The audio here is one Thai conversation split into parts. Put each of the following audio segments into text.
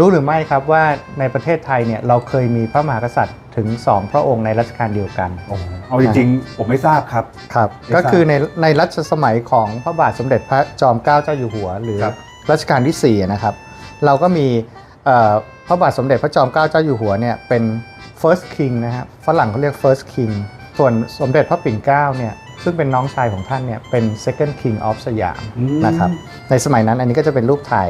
รู้หรือไม่ครับว่าในประเทศไทยเนี่ยเราเคยมีพระมหากษัตริย์ถึง 2 พระองค์ในรัชกาลเดียวกันโอ้โหเอาจริงๆ ผมไม่ทราบครับ ครับ ไม่ทราบก็คือในในรัชสมัยของพระบาทสมเด็จพระจอมเกล้าเจ้าอยู่หัว หรือครับรัชกาลที่4นะครับ เราก็มีเอ่อพระบาทสมเด็จพระจอมเกล้าเจ้าอยู่หัวเนี่ยเป็น first king นะครับฝรั่งเขาเรียก first king ส่วนสมเด็จพระปิ่นเกล้าเนี่ย ซึ่งเป็นน้องชายของท่านเนี่ยเป็น second king of สยามอืมนะครับในสมัยนั้นอันนี้ก็จะเป็นรูปถ่าย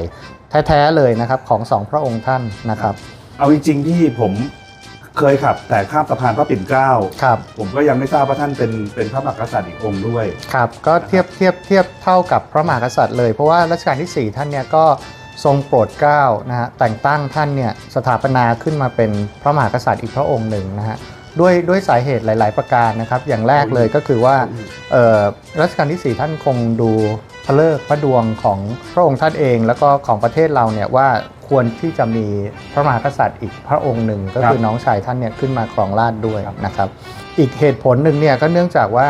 แท้ๆเลยนะครับของสองพระองค์ท่านนะครับ เอาจริงๆที่ผมเคยขับ แต่ข้ามสะพานพระปิ่นเกล้าครับ ผมก็ยังไม่ทราบว่าท่านเป็นเป็นพระมหากษัตริย์อีกองค์ด้วยครับก็เทียบเทียบเทียบเท่ากับพระมหากษัตริย์เลยเพราะว่ารัชกาลที่ 4 ท่านเนี่ยก็ทรงโปรดเกล้านะฮะแต่งตั้งท่านเนี่ยสถาปนาขึ้นมาเป็นพระมหากษัตริย์อีกพระองค์หนึ่งนะฮะ ด้วยด้วยสาเหตุหลาย ๆ ประการนะครับ อย่างแรกเลยก็คือว่าเอ่อรัชกาลที่ 4 ท่านคงดูพระเลิกษ์พระดวงของพระองค์ท่านเอง แล้วก็ของประเทศเราเนี่ยว่าควรที่จะมีพระมหากษัตริย์อีกพระองค์หนึ่งก็คือครับน้องชายท่านเนี่ยขึ้นมาครองราชย์ด้วยนะครับ อีกเหตุผลหนึ่งเนี่ยก็เนื่องจากว่า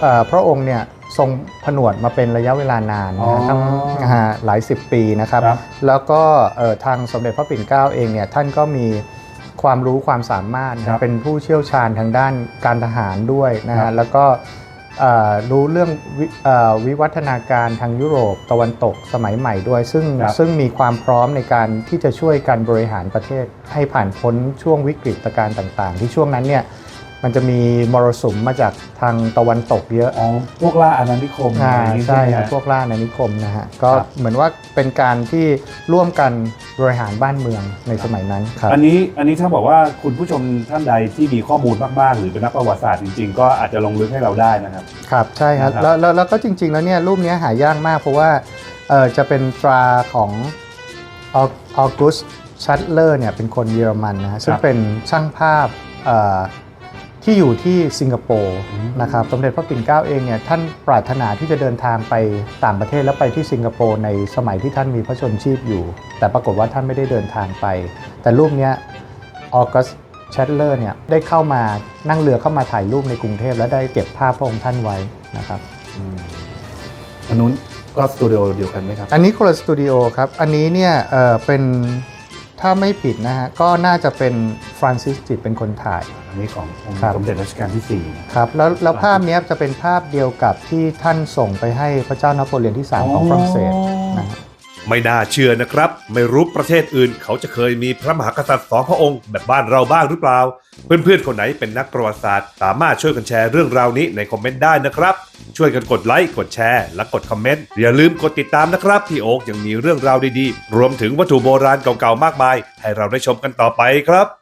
เอ่อพระองค์เนี่ยทรงผนวดมาเป็นระยะเวลานานนะฮะอ๋อทั้งนะฮะหลายสิบปีนะครับครับแล้วก็เอ่อทางสมเด็จพระปิ่นเกล้าเองเนี่ยท่านก็มี ความรู้ความสามารถนะเป็นผู้เชี่ยวชาญทางด้านการทหารด้วยนะครัฮะบ แล้วก็เอ่อรู้เรื่องวิเอ่อวิวัฒนาการทางยุโรปตะวันตกสมัยใหม่ด้วย ซึ่งครับ ซึ่งมีความพร้อมในการที่จะช่วยการบริหารประเทศให้ผ่านพ้นช่วงวิกฤตการณ์ต่าง ๆ ที่ช่วงนั้นเนี่ย มันจะมีมรสุมมาจากทางตะวันตกเยอะอ๋อพวกล่าอาณานิคมอ่าอะไรอย่างนี้ใช่ไหมครับฮะพวกล่าในนิคมนะฮะก็ครับเหมือนว่าเป็นการที่ร่วมกันบริหารบ้านเมืองในสมัยนั้นครับ อันนี้อันนี้ถ้าบอกว่าคุณผู้ชมท่านใดที่มีข้อมูลมากๆ หรือเป็นนักประวัติศาสตร์จริงๆ ก็อาจจะลงลึกให้เราได้นะครับ ครับใช่ครับนะครับ แล้วแล้วแล้วก็จริง ๆ แล้วเนี่ยรูปเนี้ยหายากมากเพราะว่าเอ่อจะเป็นตราของออกุสชัตเลอร์เนี่ยเป็นคนเยอรมันนะฮะซึ่งเป็นช่างภาพเอ่อ ที่อยู่ที่สิงคโปร์อืมนะครับสมเด็จพระปิ่นเกล้าเองเนี่ยท่านปรารถนาที่จะเดินทางไปต่างประเทศแล้วไปที่สิงคโปร์ในสมัยที่ท่านมีพระชนชีพอยู่ แต่ปรากฏว่าท่านไม่ได้เดินทางไป แต่รูปเนี้ยออกัสชัตเลอร์เนี่ยได้เข้ามานั่งเรือเข้ามาถ่ายรูปในกรุงเทพและได้เก็บภาพพระองค์ท่านไว้นะครับอืมอันนู้นก็สตูดิโอเดียวกันไหมครับ อันนี้คนละสตูดิโอครับ อันนี้เนี่ยเอ่อเป็น ถ้าไม่ผิดนะฮะก็น่าจะเป็นฟรานซิสจิตเป็นคนถ่าย อันนี้ขององค์ครับ สมเด็จรัชกาลที่สี่ครับแล้วแล้วภาพเนี้ยจะเป็นภาพเดียวกับที่ท่านส่งไปให้พระเจ้านโปเลียนที่3ของฝรั่งเศสนะฮะ ไม่น่าเชื่อนะครับ ไม่รู้ประเทศอื่น เขาจะเคยมีพระมหากษัตริย์สองพระองค์แบบบ้านเราบ้างหรือเปล่า เพื่อนๆ คนไหนเป็นนักประวัติศาสตร์ สามารถช่วยกันแชร์เรื่องราวนี้ในคอมเมนต์ได้นะครับ ช่วยกันกดไลค์กดแชร์ และกดคอมเมนต์ อย่าลืมกดติดตามนะครับ พี่โอ๊กยังมีเรื่องราวดีๆ รวมถึงวัตถุโบราณเก่าๆมากมาย ให้เราได้ชมกันต่อไปครับ